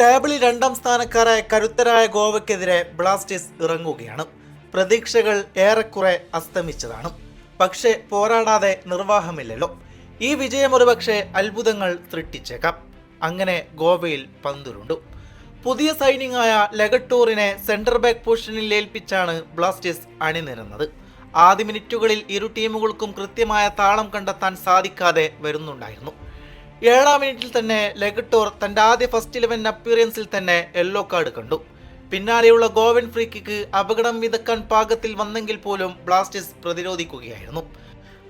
ടേബിളിൽ രണ്ടാം സ്ഥാനക്കാരായ കരുത്തരായ ഗോവയ്ക്കെതിരെ ബ്ലാസ്റ്റേഴ്സ് ഇറങ്ങുകയാണ്. പ്രതീക്ഷകൾ ഏറെക്കുറെ അസ്തമിച്ചതാണ്. പക്ഷേ പോരാടാതെ നിർവാഹമില്ലല്ലോ. ഈ വിജയം ഒരുപക്ഷെ അത്ഭുതങ്ങൾ സൃഷ്ടിച്ചേക്കാം അങ്ങനെ ഗോവയിൽ പന്തുരുണ്ടു. പുതിയ സൈനിങ് ആയ ലെഗട്ടൂറിനെ സെന്റർ ബാക്ക് പൊസിഷനിൽ ഏൽപ്പിച്ചാണ് ബ്ലാസ്റ്റേഴ്സ് അണിനിരുന്നത്. ആദ്യ മിനിറ്റുകളിൽ ഇരു ടീമുകൾക്കും കൃത്യമായ താളം കണ്ടെത്താൻ സാധിക്കാതെ വരുന്നുണ്ടായിരുന്നു. ഏഴാം മിനിറ്റിൽ തന്നെ ലെഗട്ടോർ തന്റെ ആദ്യ ഫസ്റ്റ് ഇലവൻ അപ്പിയറൻസിൽ തന്നെ യെല്ലോ കാർഡ് കണ്ടു. പിന്നാലെയുള്ള ഗോവൻ ഫ്രീ കിക്ക് അപകടം വിതക്കാൻ പാകത്തിൽ വന്നെങ്കിൽ പോലും ബ്ലാസ്റ്റേഴ്സ് പ്രതിരോധിക്കുകയായിരുന്നു.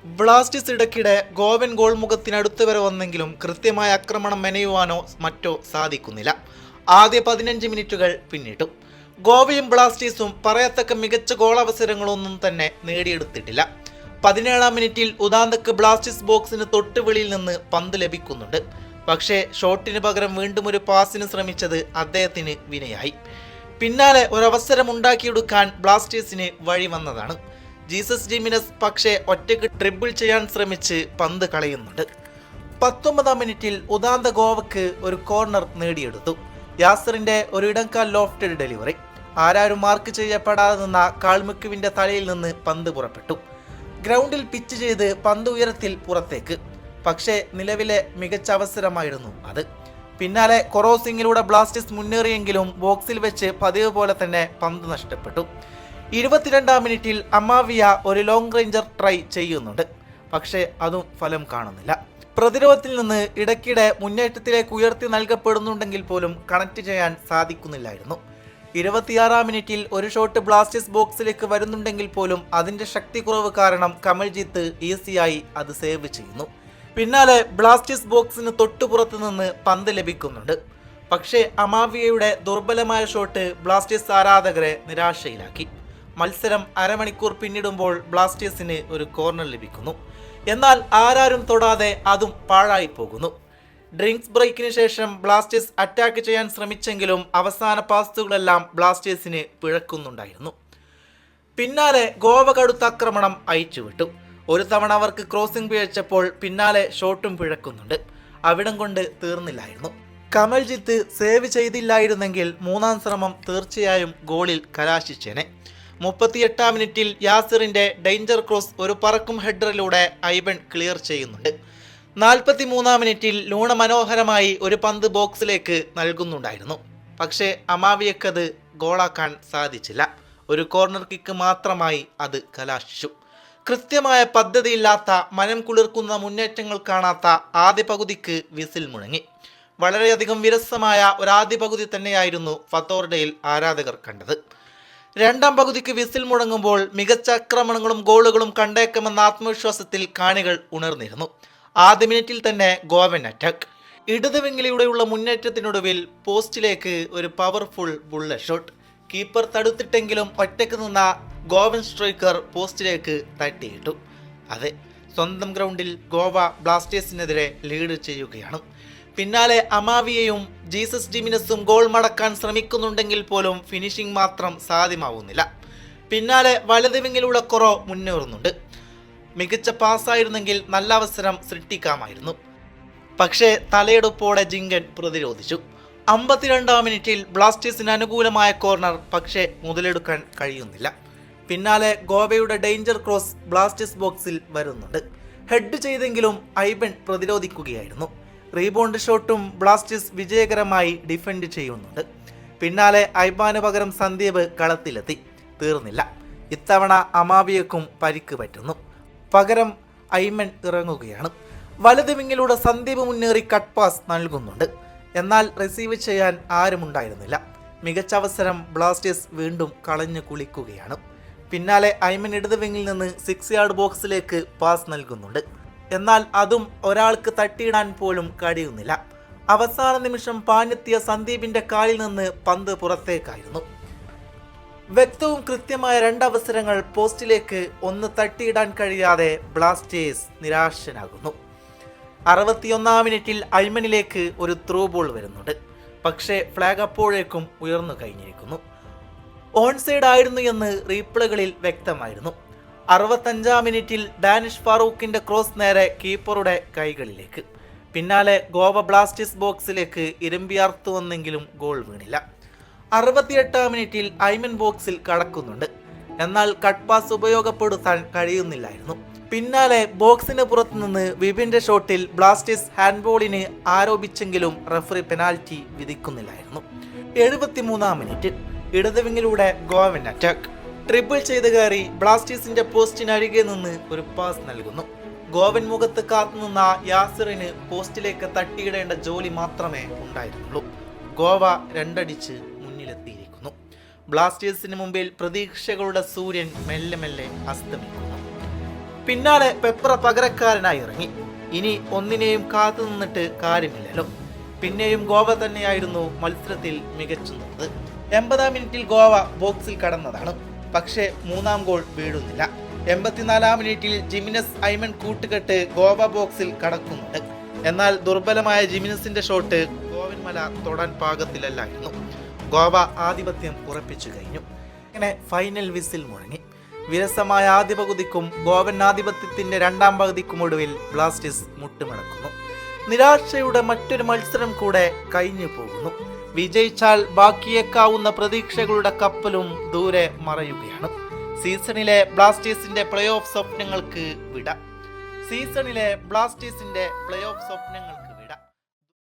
ബ്ലാസ്റ്റേഴ്സ് ഇടയ്ക്കിടെ ഗോവൻ ഗോൾ മുഖത്തിനടുത്ത് വരെ വന്നെങ്കിലും കൃത്യമായ ആക്രമണം മെനയുവാനോ മറ്റോ സാധിക്കുന്നില്ല. ആദ്യ പതിനഞ്ച് മിനിറ്റുകൾ പിന്നിട്ടു. ഗോവയും ബ്ലാസ്റ്റേഴ്സും പറയത്തക്ക മികച്ച ഗോളവസരങ്ങളൊന്നും തന്നെ നേടിയെടുത്തിട്ടില്ല. പതിനേഴാം മിനിറ്റിൽ ഉദാന്തക്ക് ബ്ലാസ്റ്റേഴ്സ് ബോക്സിന് തൊട്ട് വെളിയിൽ നിന്ന് പന്ത് ലഭിക്കുന്നുണ്ട്. പക്ഷേ ഷോട്ടിന് പകരം വീണ്ടും ഒരു പാസിന് ശ്രമിച്ചത് അദ്ദേഹത്തിന് വിനയായി. പിന്നാലെ ഒരവസരം ഉണ്ടാക്കിയെടുക്കാൻ ബ്ലാസ്റ്റേഴ്സിന് വഴി വന്നതാണ്. ജീസസ് ജിമിനസ് പക്ഷേ ഒറ്റയ്ക്ക് ട്രിബിൾ ചെയ്യാൻ ശ്രമിച്ച് പന്ത് കളയുന്നുണ്ട്. പത്തൊമ്പതാം മിനിറ്റിൽ ഉദാന്ത ഗോവക്ക് ഒരു കോർണർ നേടിയെടുത്തു. യാസറിന്റെ ഒരു ഇടംകാൽ ലോഫ്റ്റഡ് ഡെലിവറി. ആരാരും മാർക്ക് ചെയ്യപ്പെടാതെ നിന്ന കാൾമുക്കുവിന്റെ തലയിൽ നിന്ന് പന്ത് പുറപ്പെട്ടു. ഗ്രൗണ്ടിൽ പിച്ച് ചെയ്ത് പന്ത് ഉയരത്തിൽ പുറത്തേക്ക്. പക്ഷേ നിലവിലെ മികച്ച അവസരമായിരുന്നു അത്. പിന്നാലെ കൊറോസിംഗിലൂടെ ബ്ലാസ്റ്റേഴ്സ് മുന്നേറിയെങ്കിലും ബോക്സിൽ വെച്ച് പതിവ് പോലെ തന്നെ പന്ത് നഷ്ടപ്പെട്ടു. ഇരുപത്തിരണ്ടാം മിനിറ്റിൽ അമാവിയ ഒരു ലോങ് റേഞ്ചർ ട്രൈ ചെയ്യുന്നുണ്ട്. പക്ഷേ അതും ഫലം കാണുന്നില്ല. പ്രതിരോധത്തിൽ നിന്ന് ഇടയ്ക്കിടെ മുന്നേറ്റത്തിലേക്ക് ഉയർത്തി നൽകപ്പെടുന്നുണ്ടെങ്കിൽ പോലും കണക്ട് ചെയ്യാൻ സാധിക്കുന്നില്ലായിരുന്നു. ഇരുപത്തിയാറാം മിനിറ്റിൽ ഒരു ഷോട്ട് ബ്ലാസ്റ്റേഴ്സ് ബോക്സിലേക്ക് വരുന്നുണ്ടെങ്കിൽ പോലും അതിന്റെ ശക്തി കുറവ് കാരണം കമൽജിത്ത് ഈസിയായി അത് സേവ് ചെയ്യുന്നു. പിന്നാലെ ബ്ലാസ്റ്റേഴ്സ് ബോക്സിന് തൊട്ടുപുറത്ത് നിന്ന് പന്ത് ലഭിക്കുന്നുണ്ട്. പക്ഷേ അമാവിയയുടെ ദുർബലമായ ഷോട്ട് ബ്ലാസ്റ്റേഴ്സ് ആരാധകരെ നിരാശയിലാക്കി. മത്സരം അരമണിക്കൂർ പിന്നിടുമ്പോൾ ബ്ലാസ്റ്റേഴ്സിന് ഒരു കോർണർ ലഭിക്കുന്നു. എന്നാൽ ആരാരും തൊടാതെ അതും പാഴായി പോകുന്നു. ഡ്രിങ്ക്സ് ബ്രേക്കിന് ശേഷം ബ്ലാസ്റ്റേഴ്സ് അറ്റാക്ക് ചെയ്യാൻ ശ്രമിച്ചെങ്കിലും അവസാന പാസ്തുകളെല്ലാം ബ്ലാസ്റ്റേഴ്സിന് പിഴക്കുന്നുണ്ടായിരുന്നു. പിന്നാലെ ഗോവ കടുത്ത ആക്രമണം അയച്ചുവിട്ടു ഒരു തവണ അവർക്ക് ക്രോസിംഗ് പിഴച്ചപ്പോൾ പിന്നാലെ ഷോട്ടും പിഴക്കുന്നുണ്ട്. അവിടം കൊണ്ട് തീർന്നില്ലായിരുന്നു. കമൽജിത്ത് സേവ് ചെയ്തില്ലായിരുന്നെങ്കിൽ മൂന്നാം ശ്രമം തീർച്ചയായും ഗോളിൽ കലാശിച്ചേനെ. മുപ്പത്തിയെട്ടാം മിനിറ്റിൽ യാസിറിന്റെ ഡേഞ്ചർ ക്രോസ് ഒരു പറക്കും ഹെഡറിലൂടെ ഐബൺ ക്ലിയർ ചെയ്യുന്നുണ്ട്. നാൽപ്പത്തി മൂന്നാം മിനിറ്റിൽ ലൂണ മനോഹരമായി ഒരു പന്ത് ബോക്സിലേക്ക് നൽകുന്നുണ്ടായിരുന്നു. പക്ഷേ അമാവിയക്കത് ഗോളാക്കാൻ സാധിച്ചില്ല. ഒരു കോർണർ കിക്ക് മാത്രമായി അത് കലാശിച്ചു. കൃത്യമായ പദ്ധതിയില്ലാത്ത മനം കുളിർക്കുന്ന മുന്നേറ്റങ്ങൾ കാണാത്ത ആദ്യ പകുതിക്ക് വിസിൽ മുഴങ്ങി. വളരെയധികം വിരസമായ ഒരാദ്യ പകുതി തന്നെയായിരുന്നു ഫത്തോർഡയിൽ ആരാധകർ കണ്ടത്. രണ്ടാം പകുതിക്ക് വിസിൽ മുഴങ്ങുമ്പോൾ മികച്ച ആക്രമണങ്ങളും ഗോളുകളും കണ്ടേക്കുമെന്ന ആത്മവിശ്വാസത്തിൽ കാണികൾ ഉണർന്നിരുന്നു. ആദ്യ മിനിറ്റിൽ തന്നെ ഗോവൻ അറ്റാക്ക്. ഇടത് വെങ്കിലൂടെയുള്ള മുന്നേറ്റത്തിനൊടുവിൽ പോസ്റ്റിലേക്ക് ഒരു പവർഫുൾ ബുള്ളറ്റ് ഷോട്ട്. കീപ്പർ തടുത്തിട്ടെങ്കിലും ഒറ്റയ്ക്ക് നിന്ന ഗോവൻ സ്ട്രൈക്കർ പോസ്റ്റിലേക്ക് തട്ടിയിട്ടു. അതെ സ്വന്തം ഗ്രൗണ്ടിൽ ഗോവ ബ്ലാസ്റ്റേഴ്സിനെതിരെ ലീഡ് ചെയ്യുകയാണ്. പിന്നാലെ അമാവിയയും ജീസസ് ഡിമിനസും ഗോൾ മടക്കാൻ ശ്രമിക്കുന്നുണ്ടെങ്കിൽ പോലും ഫിനിഷിംഗ് മാത്രം സാധ്യമാവുന്നില്ല. പിന്നാലെ വലതുവിങ്ങിലുള്ള കുറോ മുന്നേറുന്നുണ്ട്. മികച്ച പാസ്സായിരുന്നെങ്കിൽ നല്ല അവസരം സൃഷ്ടിക്കാമായിരുന്നു. പക്ഷേ തലയെടുപ്പോടെ ജിങ്കൻ പ്രതിരോധിച്ചു. അമ്പത്തിരണ്ടാം മിനിറ്റിൽ ബ്ലാസ്റ്റേഴ്സിന് അനുകൂലമായ കോർണർ പക്ഷേ മുതലെടുക്കാൻ കഴിയുന്നില്ല. പിന്നാലെ ഗോവയുടെ ഡേഞ്ചർ ക്രോസ് ബ്ലാസ്റ്റേഴ്സ് ബോക്സിൽ വരുന്നുണ്ട്. ഹെഡ് ചെയ്തെങ്കിലും ഐബൻ പ്രതിരോധിക്കുകയായിരുന്നു. റീബോണ്ട് ഷോട്ടും ബ്ലാസ്റ്റേഴ്സ് വിജയകരമായി ഡിഫെൻഡ് ചെയ്യുന്നുണ്ട്. പിന്നാലെ ഐബാന് പകരം സന്ദീപ് കളത്തിലെത്തി. തീർന്നില്ല. ഇത്തവണ അമാവിയക്കും പരിക്ക് പറ്റുന്നു. പകരം ഐമൻ ഇറങ്ങുകയാണ്. വലത് വിങ്ങിലൂടെ സന്ദീപ് മുന്നേറി കട്ട് പാസ് നൽകുന്നുണ്ട്. എന്നാൽ റിസീവ് ചെയ്യാൻ ആരുമുണ്ടായിരുന്നില്ല മികച്ച അവസരം ബ്ലാസ്റ്റേഴ്സ് വീണ്ടും കളഞ്ഞു കുളിക്കുകയാണ്. പിന്നാലെ ഐമൻ ഇടത് വിങ്ങിൽ നിന്ന് സിക്സ് യാർഡ് ബോക്സിലേക്ക് പാസ് നൽകുന്നുണ്ട്. എന്നാൽ അതും ഒരാൾക്ക് തട്ടിയിടാൻ പോലും കഴിയുന്നില്ല. അവസാന നിമിഷം പാഞ്ഞെത്തിയ സന്ദീപിന്റെ കാലിൽ നിന്ന് പന്ത് പുറത്തേക്കായിരുന്നു. വ്യക്തവും കൃത്യമായ രണ്ടവസരങ്ങൾ പോസ്റ്റിലേക്ക് ഒന്ന് തട്ടിയിടാൻ കഴിയാതെ ബ്ലാസ്റ്റേഴ്സ് നിരാശനാകുന്നു. അറുപത്തിയൊന്നാം മിനിറ്റിൽ ഐമനിലേക്ക് ഒരു ത്രൂ ബോൾ വരുന്നുണ്ട്. പക്ഷേ ഫ്ലാഗ് അപ്പോഴേക്കും ഉയർന്നു കഴിഞ്ഞിരിക്കുന്നു. ഓൺ സൈഡ് ആയിരുന്നു എന്ന് റീപ്ലേകളിൽ വ്യക്തമായിരുന്നു. അറുപത്തഞ്ചാം മിനിറ്റിൽ ഡാനിഷ് ഫാറൂഖിന്റെ ക്രോസ് നേരെ കീപ്പറുടെ കൈകളിലേക്ക്. പിന്നാലെ ഗോവ ബ്ലാസ്റ്റേഴ്സ് ബോക്സിലേക്ക് ഇരുമ്പിയാർത്തു വന്നെങ്കിലും ഗോൾ വീണില്ല. അറുപത്തിയെട്ടാം മിനിറ്റിൽ ഐമൻ ബോക്സിൽ കടക്കുന്നുണ്ട്. എന്നാൽ കട്ട് പാസ് ഉപയോഗപ്പെടുത്താൻ കഴിയുന്നില്ലായിരുന്നു. പിന്നാലെ ബോക്സിന് പുറത്തുനിന്ന് വിപിന്റെ ഷോട്ടിൽ ബ്ലാസ്റ്റേഴ്സ് ഹാൻഡ്ബോളിന് ആരോപിച്ചെങ്കിലും റഫറി പെനാൽറ്റി വിധിക്കുന്നില്ലായിരുന്നു. എഴുപത്തിമൂന്നാം മിനിറ്റ് ഇടതുവിങ്ങിലൂടെ ഗോവൻ അറ്റാക്ക്. ട്രിപ്പിൾ ചെയ്ത് കയറി ബ്ലാസ്റ്റേഴ്സിന്റെ പോസ്റ്റിനരികെ നിന്ന് ഒരു പാസ് നൽകുന്നു. ഗോവൻ മുഖത്ത് കാത്തുനിന്ന യാസിറിന് പോസ്റ്റിലേക്ക് തട്ടിയിടേണ്ട ജോലി മാത്രമേ ഉണ്ടായിരുന്നുള്ളൂ. ഗോവ രണ്ടടിച്ച് മുന്നിലെത്തിയിരിക്കുന്നു ബ്ലാസ്റ്റേഴ്സിന് മുമ്പിൽ പ്രതീക്ഷകളുടെ സൂര്യൻ മെല്ലെ മെല്ലെ അസ്തമിക്കുന്നു. പിന്നാലെ പെപ്ര പകരക്കാരനായി ഇറങ്ങി. ഇനി ഒന്നിനെയും കാത്തു നിന്നിട്ട് കാര്യമില്ലല്ലോ. പിന്നെയും ഗോവ തന്നെയായിരുന്നു മത്സരത്തിൽ മികച്ചു നിന്നത്. എൺപതാം മിനിറ്റിൽ ഗോവ ബോക്സിൽ കടന്നതാണ്. പക്ഷേ മൂന്നാം ഗോൾ വീഴുന്നില്ല. എൺപത്തിനാലാം മിനിറ്റിൽ ജിമിനസ് ഐമൺ കൂട്ടുകെട്ട് ഗോവ ബോക്സിൽ കടക്കുന്നുണ്ട്. എന്നാൽ ദുർബലമായ ജിമിനസിന്റെ ഷോട്ട് ഗോവിൻമല തൊടാൻ പാകത്തിലല്ലായിരുന്നു. ഗോവ ആധിപത്യം ഉറപ്പിച്ചു കഴിഞ്ഞു. അങ്ങനെ ഫൈനൽ വിസിൽ മുഴങ്ങി. വിരസമായ ആദ്യ പകുതിക്കും ഗോവൻ ആധിപത്യത്തിന്റെ രണ്ടാം പകുതിക്കും ഒടുവിൽ ബ്ലാസ്റ്റേഴ്സ് മുട്ടുമടക്കുന്നു. നിരാശയുടെ മറ്റൊരു മത്സരം കൂടെ കഴിഞ്ഞു പോകുന്നു. വിജയിച്ചാൽ ബാക്കിയേക്കാവുന്ന പ്രതീക്ഷകളുടെ കപ്പലും ദൂരെ മറയുകയാണ്. സീസണിലെ ബ്ലാസ്റ്റേഴ്സിന്റെ പ്ലേ ഓഫ് സ്വപ്നങ്ങൾക്ക് വിട. സീസണിലെ ബ്ലാസ്റ്റേഴ്സിന്റെ പ്ലേ ഓഫ് സ്വപ്നങ്ങൾക്ക്